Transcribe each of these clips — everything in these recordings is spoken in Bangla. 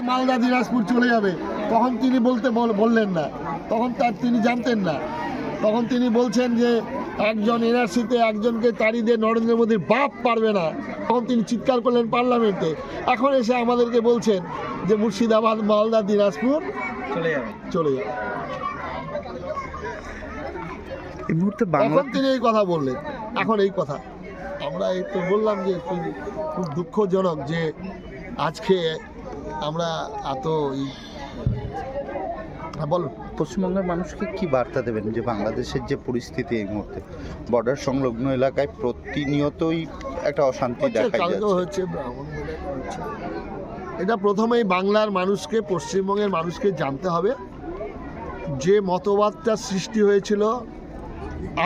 মালদা দিনাজপুর চলে যাবে। তখন তিনি বলতে বললেন না। তখন তার তিনি জানতেন না। তখন তিনি বলছেন যে একজন এনআরসিতে একজনকে তাড়ি দিয়ে নরেন্দ্র মোদীর বাপ পারবে না। তখন তিনি চিৎকার করলেন পার্লামেন্টে। এখন এসে আমাদেরকে বলছেন যে মুর্শিদাবাদ মালদা দিনাজপুর চলে যাবে। চলে যাবে। এই মুহূর্তে তখন তিনি এই কথা বললেন। এখন এই কথা। আমরা এই তো বললাম যে খুব- খুব দুঃখজনক যে আজকে আমরা এত হ্যাঁ বলুন। পশ্চিমবঙ্গের মানুষকে কি বার্তা দেবেন যে বাংলাদেশের যে পরিস্থিতি এই মুহূর্তে? বর্ডার সংলগ্ন এলাকায় প্রতিনিয়তই একটা অশান্তি দেখা যাচ্ছে। এটা প্রথমেই বাংলার মানুষকে পশ্চিমবঙ্গের মানুষকে জানতে হবে। যে মতবাদটা সৃষ্টি হয়েছিল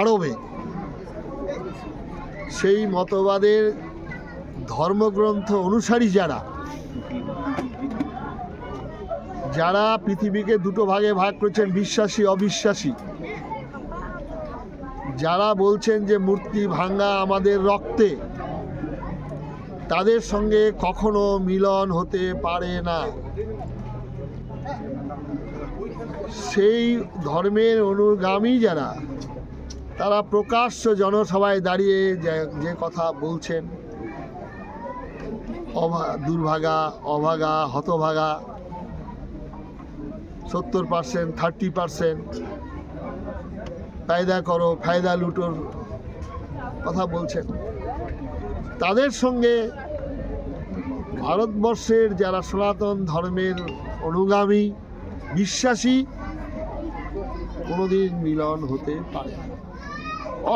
আরবে সেই মতবাদের ধর্মগ্রন্থ অনুসারী যারা যারা পৃথিবীকে দুটো ভাগে ভাগ করেছেন, বিশ্বাসী, অবিশ্বাসী, যারা বলছেন যে মূর্তি ভাঙ্গা আমাদের রক্তে, তাদের সঙ্গে কখনো মিলন হতে পারে না। সেই ধর্মের অনুগামী যারা, তারা প্রকাশ্য জনসভায় দাঁড়িয়ে যে- কথা বলছেন, অভা, দুর্ভাগা, অভাগা, হতভাগা সত্তর পার্সেন্ট থার্টি পার্সেন্ট ফায়দা করো, ফায়দা লুটোর কথা বলছেন। তাদের সঙ্গে ভারতবর্ষের যারা সনাতন ধর্মের অনুগামী, বিশ্বাসী, কোনোদিন মিলন হতে পারে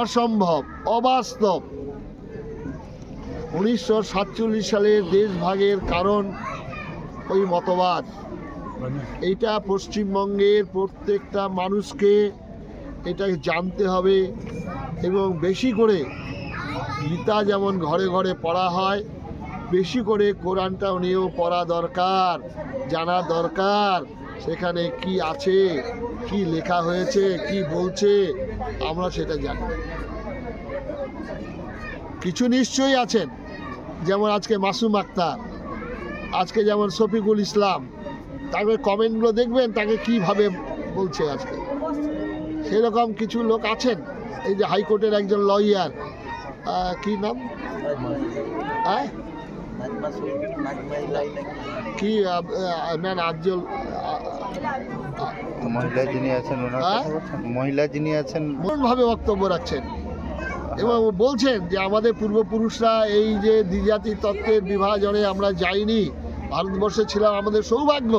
অসম্ভব, অবাস্তব। উনিশশো সাতচল্লিশ সালের দেশভাগের কারণ ওই মতবাদ। এইটা পশ্চিমবঙ্গের প্রত্যেকটা মানুষকে এটা জানতে হবে এবং বেশি করে গীতা যেমন ঘরে ঘরে পড়া হয়, বেশি করে কোরআনটাও নিয়েও পড়া দরকার, জানা দরকার সেখানে কি আছে, কি লেখা হয়েছে, কি বলছে, আমরা সেটা জানি। কিছু নিশ্চয়ই আছেন, যেমন আজকে মাসুম আক্তার, আজকে যেমন শফিকুল ইসলাম তাকে কমেন্টগুলো দেখবেন তাকে কীভাবে বলছে আজকে? সেরকম কিছু লোক আছেন? এই যে হাইকোর্টের একজন লয়ার কি নাম? হ্যাঁ? কি না না মহিলা যিনি আছেন হ্যাঁ? মহিলা যিনি আছেন ভাবে বক্তব্য রাখছেন। এবং বলছেন যে আমাদের পূর্বপুরুষরা এই যে দ্বিজাতি তত্ত্বের বিভাজনে আমরা যাইনি ভারতবর্ষে ছিলাম আমাদের সৌভাগ্য।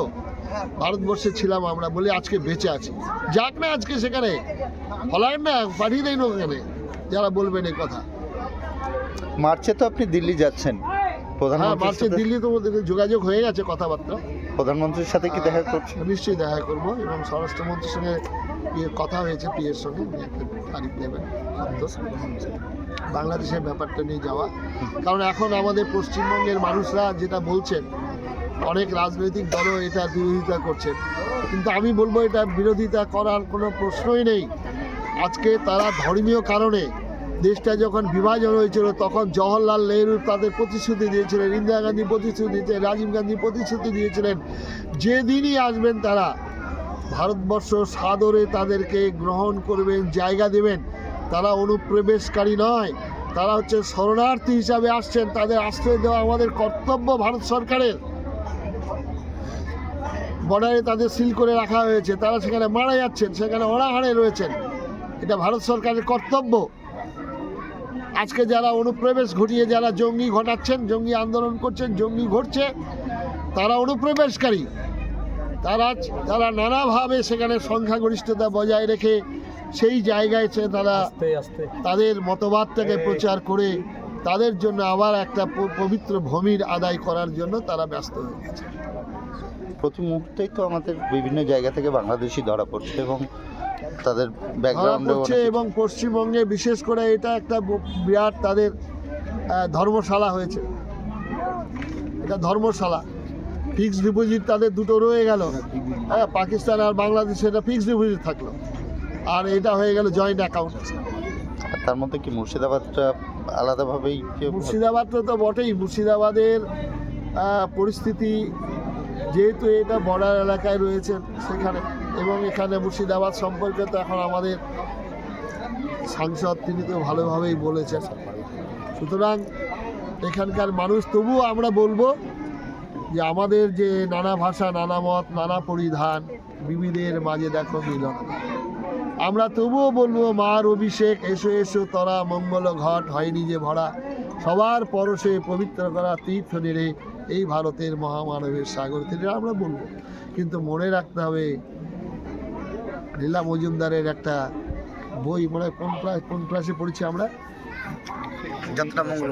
ভারতবর্ষে ছিলাম আমরা বলে আজকে বেঁচে আছি। যাক না আজকে সেখানে। ফলায় না পাঠিয়ে দেয় না ওখানে যারা বলবেন এই কথা। মার্চে তো আপনি দিল্লি যাচ্ছেন। হ্যাঁ প্রধানমন্ত্রীর মার্চে দিল্লি তো যোগাযোগ হয়ে গেছে কথাবার্তা। প্রধানমন্ত্রীর সাথে কি দেখা করছেন? নিশ্চয়ই দেখা করব এবং স্বরাষ্ট্রমন্ত্রীর সঙ্গে ইয়ে কথা হয়েছে পিএর সঙ্গে। উনি একটা তারিখ সন্তোষ বাংলাদেশের ব্যাপারটা নিয়ে যাওয়া। কারণ এখন আমাদের পশ্চিমবঙ্গের মানুষরা যেটা বলছেন অনেক রাজনৈতিক দলও এটা বিরোধিতা করছেন কিন্তু আমি বলব এটা বিরোধিতা করার কোনো প্রশ্নই নেই। আজকে তারা ধর্মীয় কারণে দেশটা যখন বিভাজন হয়েছিল, তখন জওহরলাল নেহরু তাদের প্রতিশ্রুতি দিয়েছিলেন, ইন্দিরা গান্ধী প্রতিশ্রুতি দিয়েছিলেন, রাজীব গান্ধী প্রতিশ্রুতি দিয়েছিলেন। যেদিনই আসবেন তারা ভারতবর্ষ সাদরে তাদেরকে গ্রহণ করবেন, জায়গা দেবেন। তারা অনুপ্রবেশকারী নয়, তারা হচ্ছে শরণার্থী হিসাবে আসছেন। তাদের আশ্রয় দেওয়া আমাদের কর্তব্য ভারত সরকারের। বর্ডারে তাদের সিল করে রাখা হয়েছে তারা সেখানে মারা যাচ্ছেন সেখানে অনাহারে রয়েছেন। এটা ভারত সরকারের কর্তব্য। আজকে যারা অনুপ্রবেশ ঘটিয়ে যারা জঙ্গি ঘটাচ্ছেন জঙ্গি আন্দোলন করছেন জঙ্গি ঘটছে তারা অনুপ্রবেশকারী। তারা তারা নানাভাবে সেখানে সংখ্যাগরিষ্ঠতা বজায় রেখে সেই জায়গায় সে তারা তাদের মতবাদটাকে প্রচার করে তাদের জন্য আবার একটা পবিত্র ভূমির আদায় করার জন্য তারা ব্যস্ত হয়ে গেছে। প্রতি মুহূর্তেই তো আমাদের বিভিন্ন জায়গা থেকে বাংলাদেশি ধরা পড়ছে এবং তাদের ব্যাকগ্রাউন্ডে পড়ছে এবং পশ্চিমবঙ্গে বিশেষ করে এটা একটা বিরাট তাদের ধর্মশালা হয়েছে। এটা ধর্মশালা। ফিক্সড ডিপোজিট তাদের দুটো রয়ে গেল। হ্যাঁ পাকিস্তান আর বাংলাদেশে এটা ফিক্সড ডিপোজিট থাকল। আর এটা হয়ে গেল জয়েন্ট অ্যাকাউন্ট তার মধ্যে কি মুর্শিদাবাদটা আলাদাভাবেই মুর্শিদাবাদটা তো বটেই। মুর্শিদাবাদের পরিস্থিতি যেহেতু এটা বর্ডার এলাকায় রয়েছেন সেখানে, এবং এখানে মুর্শিদাবাদ সম্পর্কে তো এখন আমাদের সাংসদ তিনি তো ভালোভাবেই বলেছেন। সুতরাং এখানকার মানুষ, তবুও আমরা বলব যে আমাদের যে নানা ভাষা, নানা মত, নানা পরিধান বিবিধের মাঝে দেখো মিলন। আমরা তবুও বলব, মার অভিষেক, এসো এসো, তরা, মঙ্গল ঘট, হয়নি যে ভরা। সবার পরশে পবিত্র করা তীর্থ নেড়ে এই ভারতের মহামানবের সাগর তীরে আমরা বলব। কিন্তু মনে রাখতে হবে লীলা মজুমদারের একটা বই মানে কোন ক্লাস কোন ক্লাসে পড়েছি আমরা? যাত্রা মঙ্গল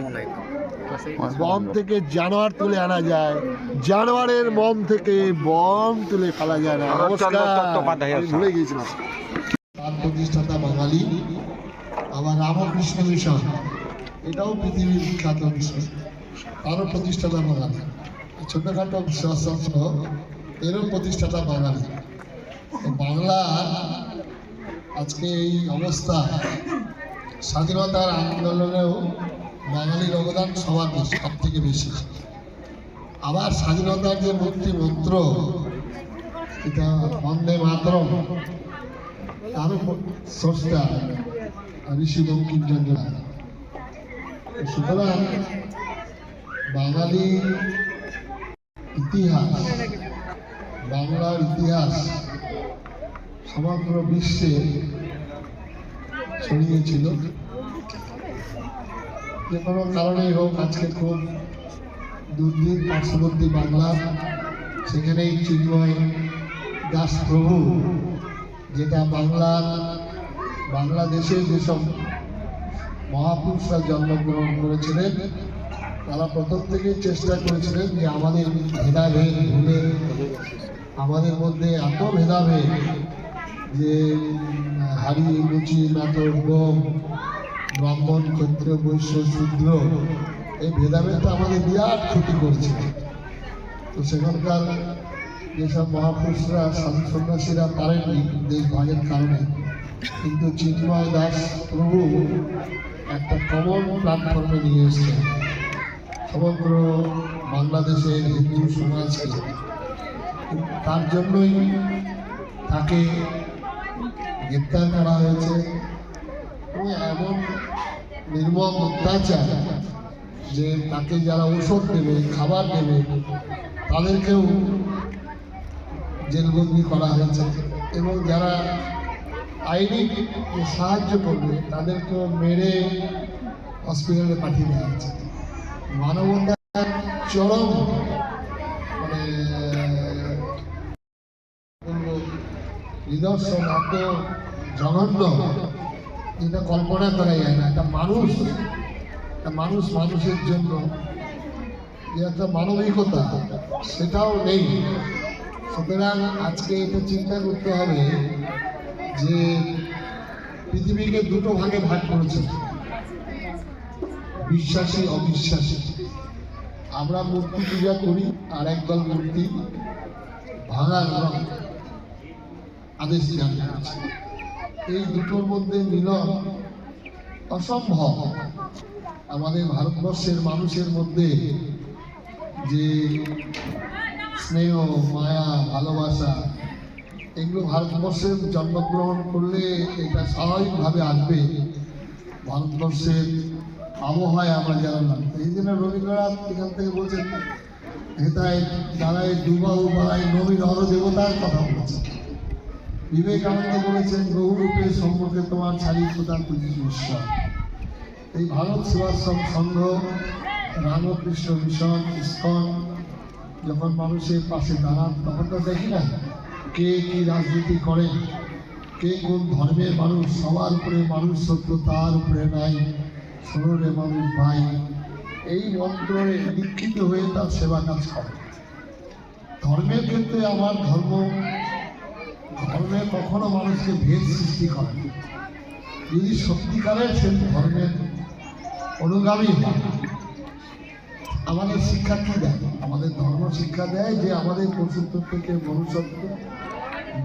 বম থেকে জানোয়ার তুলে আনা যায়। জানোয়ারের মম থেকে বম তুলে ফেলা যায় না। ভুলে গিয়েছিলাম। প্রতিষ্ঠাতা বাঙালি আবার রামকৃষ্ণ মিশন এটাও পৃথিবীর বিখ্যাত মিশন। তারও প্রতিষ্ঠাতা বাঙালি। ছোটখাটো সংস্থ এরও প্রতিষ্ঠাতা বাঙালি। বাংলা আজকে এই অবস্থা। স্বাধীনতার আন্দোলনেও বাঙালির অবদান সবার বেশি সব থেকে বেশি। আবার স্বাধীনতার যে মুক্তি মন্ত্র এটা বন্দে মাতরম, তারও স্রষ্টা ঋষি বঙ্কিমচন্দ্র। সুতরাং বাঙালি ইতিহাস, বাংলার ইতিহাস সমগ্র বিশ্বে ছড়িয়েছিল। যে কোনো কারণেই হোক, আজকে খুব দুর্দিন পার্শ্ববর্তী বাংলা, সেখানেই চিন্ময় দাস প্রভু যেটা বাংলার বাংলাদেশে যেসব মহাপুরুষরা জন্মগ্রহণ করেছিলেন তারা প্রথম থেকেই চেষ্টা করেছিলেন যে আমাদের ভেদাভেদ ভুলে, আমাদের মধ্যে এত ভেদাভেদ যে হাড়ি লুচি নাটক গম ব্রাহ্মণ, ক্ষত্রিয়, বৈশ্য, শূদ্র, এই ভেদাভেদটা আমাদের বিরাট ক্ষতি করছে। তো সেখানকার যেসব মহাপুরুষরা, সাধু সন্ন্যাসীরা পারেননি দেশ ভাগের কারণে, কিন্তু চিন্ময় দাস প্রভু একটা কমন প্ল্যাটফর্মে নিয়ে এসছেন। সমগ্র বাংলাদেশের হিন্দু সমাজকে তার জন্যই তাকে গ্রেপ্তার করা হয়েছে এমন নির্মম অত্যাচার যে তাকে যারা ওষুধ দেবে, খাবার দেবে, তাদেরকেও জেলবন্দি করা হয়েছে এবং যারা আইনি সাহায্য করবে, তাদেরকেও মেরে হসপিটালে পাঠিয়ে দেওয়া হয়েছে। মানবতার চরম মানে নিদর্শন এত জঘন্য যেটা কল্পনা করা যায় না। একটা মানুষ একটা মানুষ মানুষের জন্য যে একটা মানবিকতা, সেটাও নেই। সুতরাং আজকে এটা চিন্তা করতে হবে যে পৃথিবীকে দুটো ভাগে ভাগ করেছে। বিশ্বাসী, অবিশ্বাসী। আমরা মূর্তি পূজা করি আর একদল মূর্তি ভাঙার আদেশ জারি করেছে এই দুটোর মধ্যে মিলন অসম্ভব। আমাদের ভারতবর্ষের মানুষের মধ্যে যে স্নেহ, মায়া, ভালোবাসা, এগুলো ভারতবর্ষের জন্মগ্রহণ করলে এটা স্বাভাবিকভাবে আসবে। ভারতবর্ষের আবহাওয়ায় আমরা জানলাম এই জন্য রবীন্দ্রনাথ এখান থেকে বলছেন হেতায় দাঁড়ায় দুবাহু বাড়ায় নবীন দেবতার কথা বলেছেন। বিবেকানন্দ বলেছেন, বহুরূপে সম্মুখে তোমার ছাড়ি প্রদান করি ঈশ্বর। এই ভারত সেবাশ্রম সংঘ, রামকৃষ্ণ মিশন, ইস্কন, যখন মানুষের পাশে দাঁড়ান, তখন তো দেখি না কে কি রাজনীতি করেন কে কোন ধর্মের মানুষ, সবার উপরে মানুষ সত্য, তার উপরে নাই। ষোলরে মানুষ ভাই, এই মন্ত্রে দীক্ষিত হয়ে তার সেবা কাজ করে। ধর্মের ক্ষেত্রে আমার ধর্ম, ধর্মে কখনো মানুষকে ভেদ সৃষ্টি করে যদি সত্যিকারের সে ধর্মের অনুগামী হয়, আমাদের শিক্ষা কি দেয়? আমাদের ধর্ম শিক্ষা দেয় যে আমাদের পশুত্ব থেকে মনুষ্যত্ব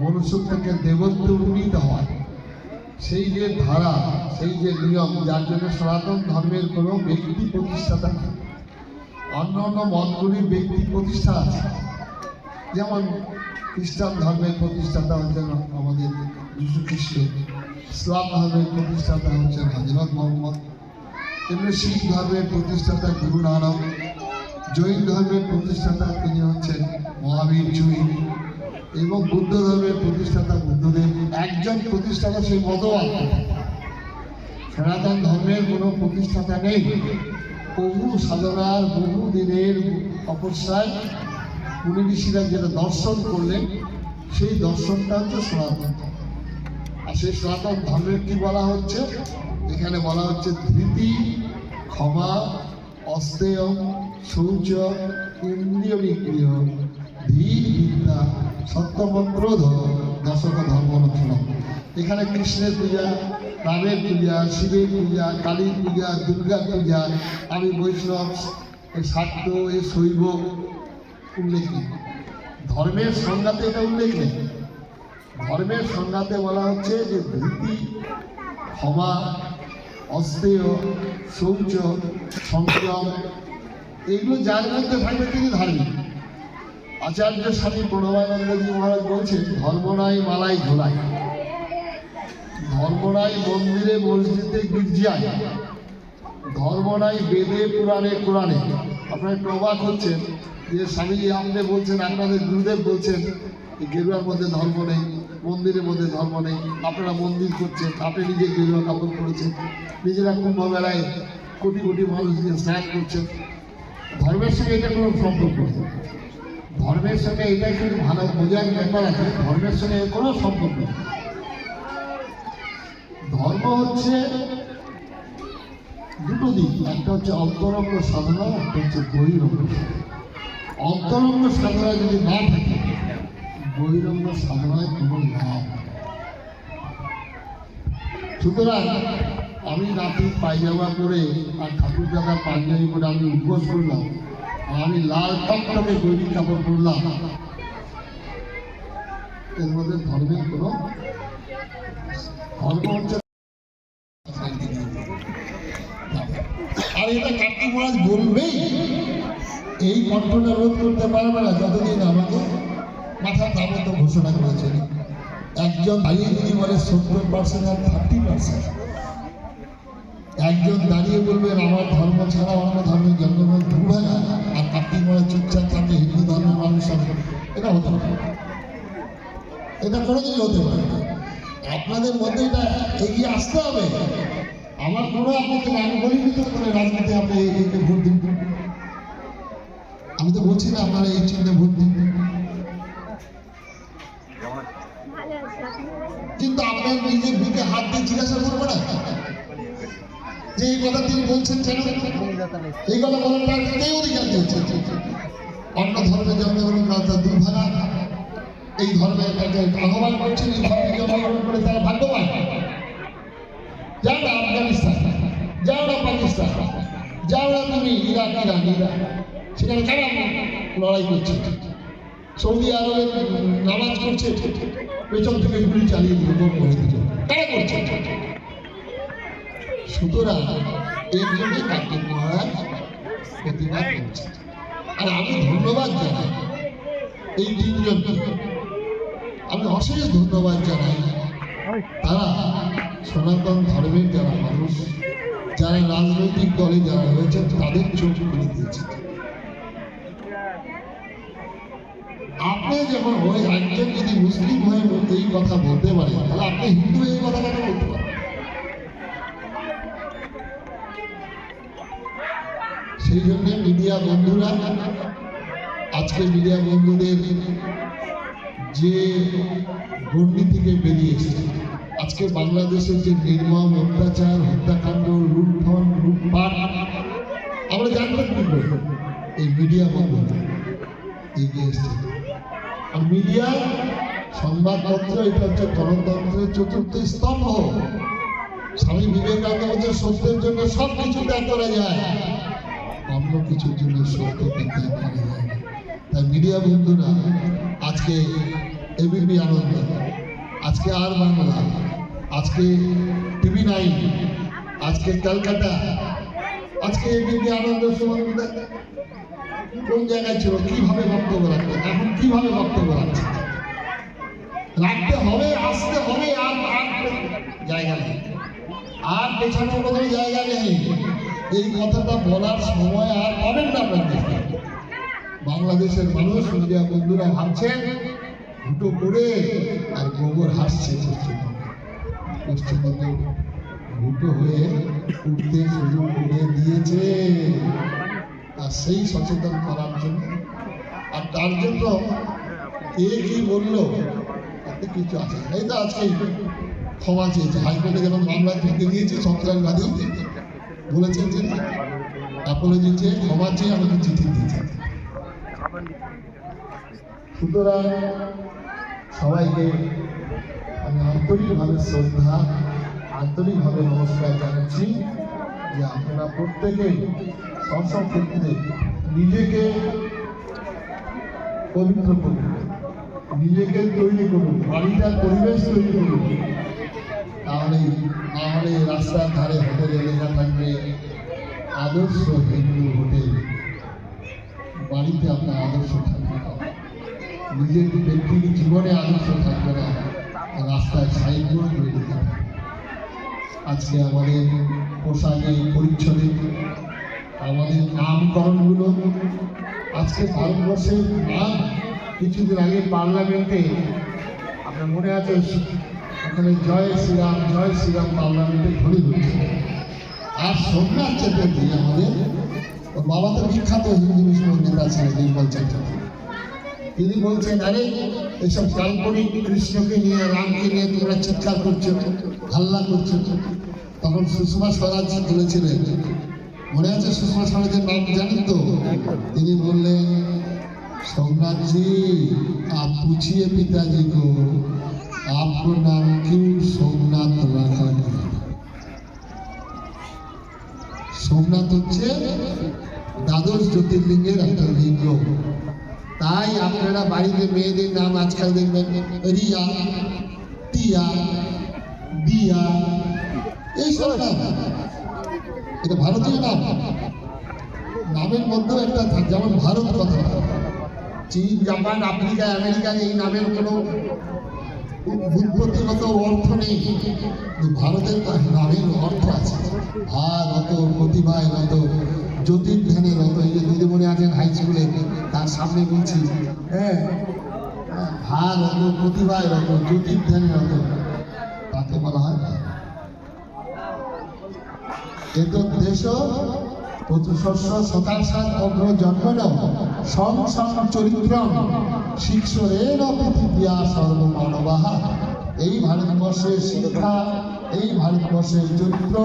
মনুষ্য থেকে দেবত্ব উন্নীত হয়। সেই যে ধারা, সেই যে নিয়ম, যার জন্য সনাতন ধর্মের কোনো ব্যক্তি প্রতিষ্ঠাতা নেই। অন্য অন্য মতগুলির ব্যক্তি প্রতিষ্ঠা আছে। যেমন খ্রিস্টান ধর্মের প্রতিষ্ঠাতা হচ্ছেন আমাদের যীশু খ্রিস্ট, ইসলাম ধর্মের প্রতিষ্ঠাতা হচ্ছেন হজরত মোহাম্মদ, তেমনি শিখ ধর্মের প্রতিষ্ঠাতা গুরু নানক, জৈন ধর্মের প্রতিষ্ঠাতা তিনি হচ্ছেন মহাবীর জৈন এবং বুদ্ধ ধর্মের প্রতিষ্ঠাতা বুদ্ধদেব। একজন প্রতিষ্ঠাতা সেই মতবাদ। সনাতন ধর্মের কোনো প্রতিষ্ঠাতা নেই। বহু সাধনার বহু দিনের তপস্যায় মুনি ঋষিরা যেটা দর্শন করলেন, সেই দর্শনটা হচ্ছে সনাতন। আর সেই সনাতন ধর্মের কি বলা হচ্ছে? এখানে বলা হচ্ছে ধৃতি, ক্ষমা অস্তেয় শৌচ ইন্দ্রিয় বিক্রিয় ধীর সত্যমন্ত্র দশক ধর্ম লক্ষণ এখানে কৃষ্ণের পূজা, রামের পূজা, শিবের পূজা, কালীর পূজা দুর্গা পূজা, আমি বৈষ্ণব, এই শাক্ত এই শৈব উল্লেখ নেই। ধর্মের সংজ্ঞাতে এটা উল্লেখ নেই। ধর্মের সংজ্ঞাতে বলা হচ্ছে যে ভীতি, ক্ষমা অস্তেয় শৌচ, সংযম, এগুলো যার মধ্যে থাকবে তিনি ধার্মিক। আচার্য স্বামী প্রণবানন্দজি মহারাজ বলছেন ধর্ম নাই মালাই ঝোলাই ধর্ম নাই মন্দিরে মসজিদে গির্জায়। ধর্ম নাই বেদে পুরাণে কোরআনে। আপনারা একটু অবাক হচ্ছেন যে স্বামীজি আপনি বলছেন, আপনাদের গুরুদেব বলছেন গেরুয়ার মধ্যে ধর্ম নেই, মন্দিরের মধ্যে ধর্ম নেই, আপনারা মন্দির করছেন, আপনি নিজে গেরুয়া কাপড় করেছেন নিজেরা কুম্ভ মেলায় কোটি কোটি মানুষ নিয়ে স্নান করছেন। ধর্মের সঙ্গে এটা কোনো সম্পর্ক ধর্মের সঙ্গে এটা একটু ভালো বোঝার ব্যাপার আছে, ধর্মের সঙ্গে কোনো সম্পর্ক ধর্ম হচ্ছে দুটো দিক, একটা হচ্ছে অন্তরঙ্গ সাধনা, একটা হচ্ছে বহিরঙ্গ অন্তরঙ্গ সাধনা যদি না থাকে, বহিরঙ্গ সাধনায় কোনো লাভ সুতরাং আমি রাতে পায়জামা করে আর ঠাকুর দাদা পাঞ্জাবি করে আমি উপোস করলাম। আমি লাল টকটকে গৈরিক কাপড় পরলাম। এর মধ্যে ধর্মের কোনো এটা কার্তিক এই কণ্ঠটা রোধ করতে পারবে না মাথা করেছেন। একজন দাঁড়িয়ে যদি সত্তর পার্সেন্ট আর পার্সেন্ট একজন দাঁড়িয়ে বলবেন আমার ধর্ম ছাড়া অন্য ধর্মের জন্মগ্রহণ ঢুকবে না। মহারাজ চুপচাপ থাকে হিন্দু ধর্মের মানুষ এটা হতে পারে। এটা কোনোদিনই হতে পারে আপনাদের মধ্যে এটা এগিয়ে আসতে হবে। আমার কোনো আপত্তি নেই আমি বলিনি তো করে রাজনীতি আপনি এই এই ভোট দিন। আমি তো বলছি না আপনারা এই চিহ্নে ভোট দিন। কিন্তু আপনার নিজের বুকে হাত দিয়ে জিজ্ঞাসা করব না। যে এই কথা তিনি বলছেন কেন এই কথা বলার তার কে অধিকার দিয়েছে অন্য ধর্মে জন্মগ্রহণ তার দুর্ভাগা। এই ধর্মে তাকে আহ্বান করছেন, এই ধর্মে জন্মগ্রহণ করে তারা ভাগ্যবান। যাও না আফগানিস্তান যাও না পাকিস্তান যাও না তুমি ইরাক ইরান ইরাক, সেখানে কারা লড়াই করছে? সৌদি আরবে নামাজ করছে, পেছন থেকে গুলি চালিয়ে দিল করে দিল। কারা করছে? সুতরাং এর জন্য কার্তিক মহারাজ প্রতিবাদ করছে আর আমি ধন্যবাদ জানাই এই তিনজনকে। আমি অশেষ ধন্যবাদ জানাই তারা সনাতন ধর্মের যারা মানুষ, যারা রাজনৈতিক দলে যারা রয়েছে তাদের চোখ খুলে দিয়েছে। আপনি যখন ওই একজন যদি মুসলিম হয়ে এই কথা বলতে পারে তাহলে আপনি হিন্দু এই কথা কেন বলতে পারেন। সেই জন্য মিডিয়া বন্ধুরা, আজকে মিডিয়া বন্ধুদের যে গণ্ডি থেকে বেরিয়ে এসেছে, আজকে বাংলাদেশের যে নির্মম অত্যাচার, হত্যাকাণ্ড লুণ্ঠন লুটপাট, আমরা জানতাম কি করে এই মিডিয়া বন্ধুরা এগিয়ে এসছে। আর মিডিয়া সংবাদপত্র, এটা হচ্ছে গণতন্ত্রের চতুর্থ স্তম্ভ। স্বামী বিবেকানন্দ সত্যের জন্য সব কিছু ত্যাগ করা যায় অন্য কিছুর জন্য সত্যকে ত্যাগ করা যায় না। তাই মিডিয়া বন্ধুরা, আজকে এবিপি আনন্দ, আজকে আর বাংলা, আজকে টিভি নাইন, আজকে ক্যালকাটা, আজকে এবিপি আনন্দ কোন জায়গায় ছিল? কীভাবে বক্তব্য রাখতেন এখন কীভাবে বক্তব্য রাখছেন রাখতে হবে, আসতে হবে, আর আর জায়গা নেই। আর পেছানোর কোনো জায়গা নেই। এই কথাটা বলার সময় আর পাবেন না আপনাদের বাংলাদেশের মানুষ, মিডিয়া বন্ধুরা ভাবছেন দুটো করে আর গোবর হাসছে পশ্চিমবঙ্গে। ভুটো হয়ে উঠতে শুরু করে দিয়েছে। আর সেই সচেতন করার জন্য, আর তার জন্য কে কি বলল, তাতে কিছু আছে। এই তো আজকে ক্ষমা চেয়েছে। হাইকোর্টে যখন মামলা ঢুকে দিয়েছে সন্ত্রাসবাদী বলেছেন যে অ্যাপোলজি চেয়ে ক্ষমা চেয়ে আমাকে চিঠি দিয়েছে সুতরাং সবাইকে আমি আন্তরিকভাবে শ্রদ্ধা, আন্তরিকভাবে নমস্কার জানাচ্ছি যে আপনারা প্রত্যেকেই সব সব ক্ষেত্রে নিজেকে পবিত্র করুন, নিজেকে তৈরি করুন, বাড়িটার পরিবেশ তৈরি করুন। তাহলে নাহলে রাস্তার ধারে হোটেলে লেখা থাকবে। আদর্শ হিন্দু হোটেল। বাড়িতে আপনার আদর্শ থাকবে না। নিজের ব্যক্তির জীবনে আদর্শ থাকবে না। রাস্তায় সাইনবোর্ড তৈরি থাকবে আজকে আমাদের পোশাকে পরিচ্ছদে আমাদের নামকরণগুলো আজকে ভারতবর্ষের নাম কিছুদিন আগে পার্লামেন্টে আপনার মনে আছে? ওখানে জয় শ্রীরাম জয় শ্রীরাম পার্লামেন্টে ঘড়ি হচ্ছে আর সোমনাথ চ্যাটার্জি আমাদের ওর বাবা তো বিখ্যাত হিন্দু মুসলিম নেতা ছিলেন নির্মল চ্যাটার্জি তিনি বলছেন আরে এসব কাল্পনিক কৃষ্ণকে নিয়ে রামকে নিয়ে তোমরা চিৎকার করছো হাল্লা করছো তখন সুষমা স্বরাজ বলেছিলেন মনে আছে সুষমা স্বরাজের নাম জানেন তো তিনি বললেন सोमनाथ जी आप पूछिए पिताजी को आपको नाम क्यों सोमनाथ रखा गया সোমনাথ হচ্ছে দ্বাদশ জ্যোতির্লিঙ্গের একটা লিঙ্গ তাই আপনারা বাড়িতে মেয়েদের নাম আজকাল দেখবেন রিয়া টিয়া দিয়া এইসব নাম এটা ভারতীয় নাম নামের মধ্যেও একটা থাকে যেমন ভারত কথা চীন জাপান আফ্রিকা আমেরিকা এই নামের কোনো উৎপত্তিগত অর্থ নেই কিন্তু ভারতের নামের অর্থ আছে আর অত প্রতিভায়, অত জ্যোতির্ধ্যানের, অত এই যে দিদিমণি আছেন হাই স্কুলে তার সামনে বলছি হ্যাঁ ভার, অত প্রতিভায়, অত জ্যোতির্ধ্যানের, অত তাকে বলা হয়। এতদ দেশ পতুশস্য সকাশাৎ অগ্র এই এই ভারতবর্ষের চরিত্র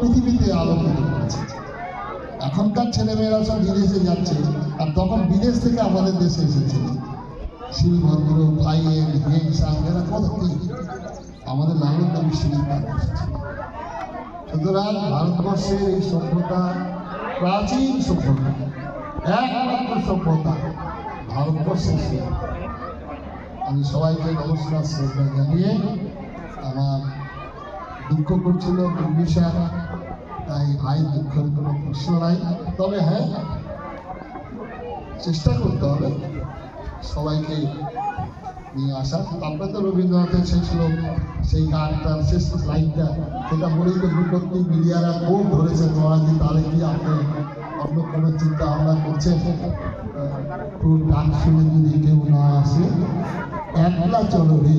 পৃথিবীতে করেছে এখনকার ছেলেমেয়েরা সব বিদেশে যাচ্ছে আর তখন বিদেশ থেকে আমাদের দেশে এসেছে। শিলভদ্র ফাইয়ের হিংসা এরা কত আমাদের এসেছে সুতরাং ভারতবর্ষের এই সভ্যতা প্রাচীন সভ্যতা, একমাত্র সভ্যতা ভারতবর্ষের আমি সবাইকে নমস্কার, শ্রদ্ধা জানিয়ে আমার দুঃখ করছিল বিষয় তাই ভাই দুঃখের কোনো প্রশ্ন নাই। তবে হ্যাঁ চেষ্টা করতে হবে সবাইকে নিয়ে আসা তারপরে তো রবীন্দ্রনাথের শেষ লোক সেই গানটা শেষ লাইনটা সেটা বলেই তো বিপত্তি মিডিয়ারা খুব ধরেছে মহারাজি তাহলে কি আপনি, অন্য কোনো চিন্তা ভাবনা করছেন? খুব গান শুনে যদি কেউ না আসে, একলা চলো রে।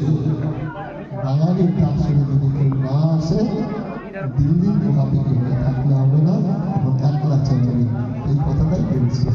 বাঙালির গান শুনে যদি কেউ না আসে দিল্লির প্রভাবিত হয়ে থাকলে হবে না? এবং একলা চলো এই কথাটাই বলছি।